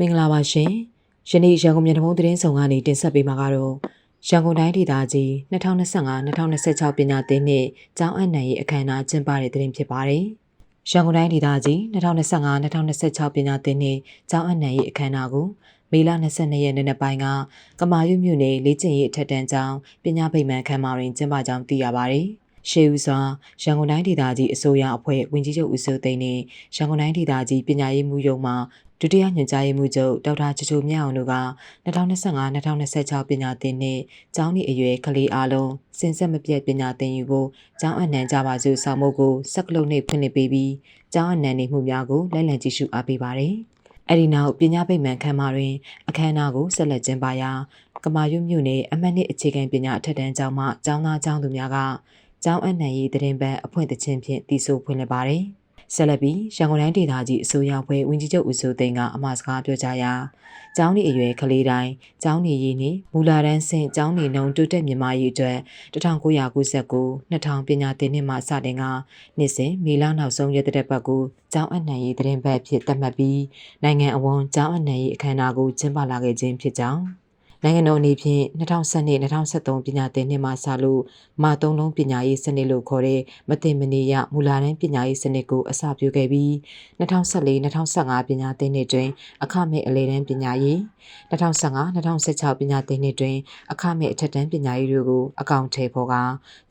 မင်္ဂလာပါရှင်ယနေ့ရန်ကုန်မြို့တမုံသတင်းဆောင်ကနေတင်ဆက်ပေးမှာကတော့ရန်ကုန်တိုင်းဒေသကြီး2025-2026ပညာသင်နှစ်ကျောင်းအပ်နှံရေးအခမ်းအနားကျင်းပတဲ့တင်ဖြစ်ပါတယ်ရန်ကုန်တိုင်းဒေသကြီး2025-2026ပညာသင်နှစ်ကျောင်းအပ်နှံရေးအခမ်းအနားကိုမေလ22ရက်နေ့နက်ပိုင်းကကမာရွတ်မြို့နယ်လေးကျင်ရေးအထက်တန်းကျောင်းပညာဗိမာန်ခမ်းမတွင်ကျင်းပကြောင်းသိရပါတယ် ရှေးဦးစွာရန်ကုန်တိုင်းဒေသကြီးအစိုးရအဖွဲ့ဝင်ကြီးချုပ်ဦးစိုးသိန်းနဲ့ရန်ကုန်တိုင်းဒေသကြီးပညာရေးမှူးရုံးမှဒုတိယညွှန်ကြားရေးမှူးချုပ်ဒေါက်တာချူချူမြအောင်တို့က2025-2026ပညာသင်နှစ်ကျောင်းဤအရွယ်ကလေးအားလုံးစင်ဆက်မပြတ်ပညာသင်ယူဖို့ကျောင်းအနှံကြပါစို့ဆောင်မှုကိုစက်ကလုံးနှင့်ဖွင့်လှစ်ပေးပြီးကျောင်းအနှံနေမှုများကိုလိုက်လံကြည့်ရှုအားပေးပါတယ်။အဲဒီနောက်ပညာပိတ်မှန်ခမ်းမတွင်အခမ်းအနားကိုဆက်လက်ကျင်းပရာကမာရွတ်မြို့နယ်အမှတ်နှစ်အခြေခံပညာအထက်တန်းကျောင်းမှကျောင်းသားကျောင်းသူများက ကျောင်းအနှံရေးတရင်ပန်းအဖွင့်သချင်းဖြင့်တည်ဆိုဖွင့်လှစ်ပါတယ်။ဆက်လက်ပြီးရန်ကုန်တိုင်းဒေသကြီးအစိုးရဖွဲ့ဝင်ကြီးချုပ်ဦးစိုးသိန်းကအမှာစကားပြောကြားရာကျောင်းနေအရွယ်ကလေးတိုင်းကျောင်းနေရည်နှင့်မူလာတန်းဆင့်ကျောင်းနေနှုံတိုးတက်မြန်မာရေးအတွက်1999 2000ပညာသင်နှစ်မှစတင်ကနှစ်စဉ်မေလနောက်ဆုံးရက်တဲ့ပတ်ကိုကျောင်းအနှံရေးတရင်ပတ်ဖြစ်သတ်မှတ်ပြီးနိုင်ငံအဝန်းကျောင်းအနှံရေးအခမ်းအနားကိုကျင်းပလာခဲ့ခြင်းဖြစ်ကြောင်း နိုင်ငံတော်အနေဖြင့်2012-2013ပညာသင်နှစ်မှစလို့မသုံးလုံးပညာရေးစနစ်လို့ခေါ်တဲ့မတင်မနေရမူလာတန်းပညာရေးစနစ်ကိုအစပြုခဲ့ပြီး2014-2015ပညာသင်နှစ်တွင်အခမဲ့အလယ်တန်းပညာရေး2015-2016ပညာသင်နှစ်တွင်အခမဲ့အထက်တန်းပညာရေးတွေကိုအကောင့်ထဲပေါ်က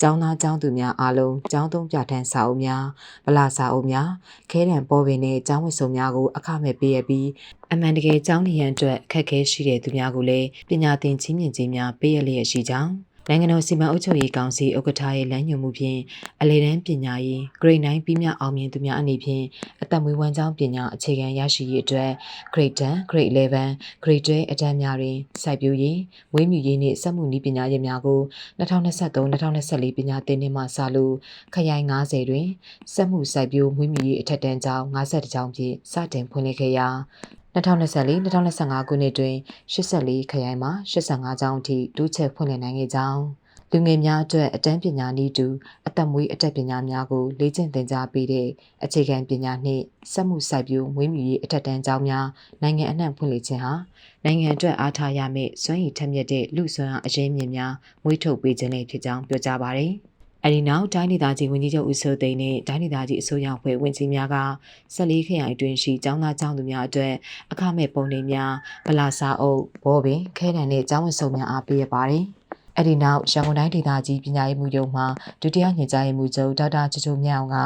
ကျောင်းသားကျောင်းသူများအားလုံးကျောင်းသုံးပြဋ္ဌာန်းစာအုပ်များဗလာစာအုပ်များခဲတံပေါ်ပင်နဲ့ကျောင်းဝတ်စုံများကိုအခမဲ့ပေးရပြီးအမှန်တကယ်ကျောင်းနေရန်အတွက်အခက်အခဲရှိတဲ့သူများကိုလည်းပညာသင်ချင်းမြင့်ခြင်းများပေးရလျက်ရှိကြောင်းနိုင်ငံတော်စီမံအုပ်ချုပ်ရေးကောင်စီဥက္ကဋ္ဌရဲ့လမ်းညွှန်မှုဖြင့်အလေတန်းပညာရေး grade 9ပြီးမြအောင်မြင်သူများအနေဖြင့်အသက်မွေးဝမ်းကြောင်းပညာအခြေခံရရှိရေးအတွက် grade 10 grade 11 grade 12အတန်းများတွင်စိုက်ပျိုးရေးမွေးမြူရေးနှင့်စက်မှုနည်းပညာရပ်များကို2023-2024ပညာသင်နှစ်မှစလို့ခရိုင်90တွင်စက်မှုစိုက်ပျိုးမွေးမြူရေးအထက်တန်းကျောင်း52ကျောင်းဖြင့်စတင်ဖွင့်လှစ်ခဲ့ရာ 2024-2025ခုနှစ်တွင်84ခရိုင်မှ85ကျောင်းအထိတိုးချဲ့ဖွင့်လှစ်နိုင်ခဲ့ကြောင်းလူငယ်များအတွက်အတန်းပညာနည်းတူအသက်မွေးအတတ်ပညာများကိုလေ့ကျင့်သင်ကြားပေးတဲ့အခြေခံပညာနှင့်စက်မှုစိုက်ပျိုးမွေးမြူရေးအထက်တန်းကျောင်းများနိုင်ငံအနှံ့ဖွင့်လှစ်ခြင်းဟာနိုင်ငံအတွက်အားထားရမယ့်စွမ်းရည်ထက်မြက်တဲ့လူစွမ်းအားအရင်းမြစ်များမွေးထုတ်ပေးခြင်းလည်းဖြစ်ကြောင်းပြောကြားပါတယ်။ အဲဒီနောက်တိုင်းဒေသကြီးဝန်ကြီးချုပ်ဦးစိုးသိန်းနဲ့တိုင်းဒေသကြီးအစိုးရဖွဲ့ဝင်ကြီးများက14ခရိုင်အတွင်းရှိကျောင်းသားကျောင်းသူများအတွက်အခမဲ့ပုံတွေများဗလာစာအုပ်ဘောပင်ခဲတံနဲ့ကျောင်းဝတ်စုံများအားပေးရပါတယ်။အဲ့ဒီနောက်ရန်ကုန်တိုင်းဒေသကြီးပညာရေးမှူးရုံးမှဒုတိယညွှန်ကြားရေးမှူးချုပ်ဒေါက်တာချူချူမြအောင်က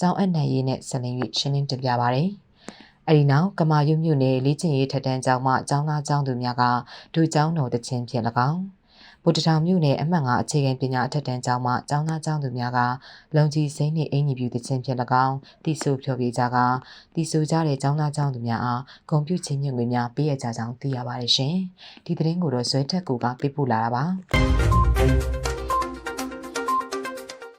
ကျောင်းအနှံရေးနဲ့ဆက်လင်း၍ရှင်းလင်းတင်ပြပါရယ်။အဲဒီနောက်ကမာရွတ်မြို့နယ်လေးကျင်ရေးထက်တန်းကျောင်းမှကျောင်းသားကျောင်းသူများကဒူကျောင်းတော်တချင်းဖြင့်၎င်း ဗုဒ္ဓထောင်မြို့နယ်အမှတ်၅အခြေခံပညာအထက်တန်းကျောင်းမှကျောင်းသားကျောင်းသူများကလုံကြီးစိမ့်နှင့်အင်ကြီးပြူတခြင်းဖြင့်၎င်းတိဆိုဖြောပြကြကတိဆိုကြတဲ့ကျောင်းသားကျောင်းသူများအားဂုဏ်ပြုခြင်းမြင့်ငွေများပေးရကြကြောင်းသိရပါတယ်ရှင်။ဒီသတင်းကိုတော့ဇွဲထက်ကူကပေးပို့လာတာပါ။